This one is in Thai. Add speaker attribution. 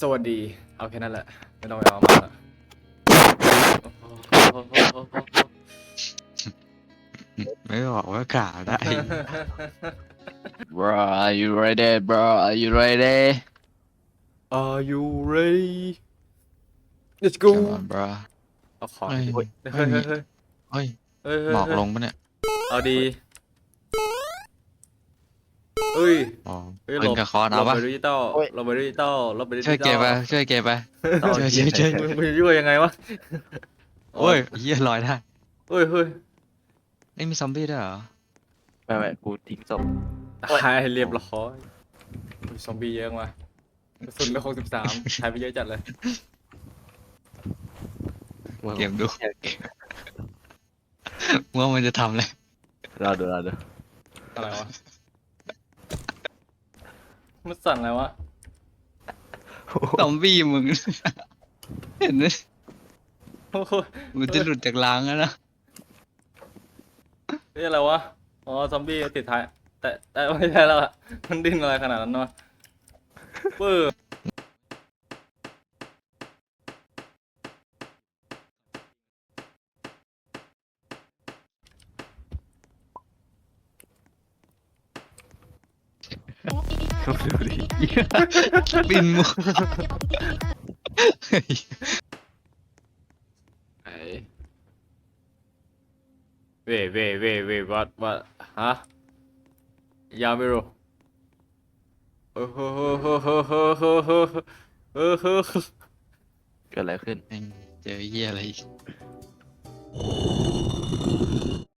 Speaker 1: สวัสดี เอาแค่นั้นแหละ ไม่ต้องไปเอามากละ
Speaker 2: ไม่บอกว่ากล่าวได้
Speaker 3: Bro, are you ready, bro? Are you ready?
Speaker 1: Are you ready Let's
Speaker 3: Come
Speaker 1: go
Speaker 3: on, bro.
Speaker 1: เอาของ
Speaker 2: เฮ้ย
Speaker 1: เฮ้ยเฮ้ยเฮ้ยเฮ้ย
Speaker 2: เฮ้ย
Speaker 1: เฮ้ยเฮ้ย
Speaker 2: หมอกลงปะเนี่ย
Speaker 1: เอาดี เอ้ย
Speaker 2: อ๋อ
Speaker 1: เฮ้ย
Speaker 2: เป็นกระคอนเอา
Speaker 1: เรา
Speaker 2: ปะ
Speaker 1: ไปดิจิตอลเราไปดิจิตอลเราไปดิจิตอล
Speaker 2: ช่วยเกมไปช่วยเกมไป
Speaker 3: ต่อ
Speaker 2: ช่วย
Speaker 3: เหี้
Speaker 2: ช่วย
Speaker 3: ย
Speaker 2: ช่วย
Speaker 1: มึงมึงจะช่วยยังไงวะ
Speaker 2: โอ้ยเฮียลอยได้
Speaker 1: เฮ้ยเฮ้ย
Speaker 2: ไม่มีซอมบี้ด้วยเหรอ
Speaker 3: ไม่ไม่กูทิ้งศพ
Speaker 1: ตายเรียบร้อยอุ๊ยซอมบี้เยอะมากกระสุนเหลือหกสิบสามใช้ไปเยอะจัดเลย
Speaker 2: เกมดูว่ามันจะทำอะไร
Speaker 3: รอดูรอดู
Speaker 1: อะไรวะ มันสั่นอะไรวะ
Speaker 2: ซอมบี้มึง เห็นไหม
Speaker 1: โอ้โห
Speaker 2: มันจะหลุดจากรางแล้วนะ
Speaker 1: นี่อะไรวะ อ๋อ ซอมบี้ติดท้าย แต่แต่ไม่ใช่แล้วอะมันดิ้นอะไรขนาดนั้นวะปื้อ
Speaker 3: ปิ
Speaker 2: บินมัว
Speaker 1: ไอ้เว่เว่เว่เว่ยวัดวัฮะยาไม่รู้เอ้โหโหโหโหโหโหโหอ้โหเกิ
Speaker 3: ดอะไรขึ้น
Speaker 2: แม่งเจอเหี้ยอะไร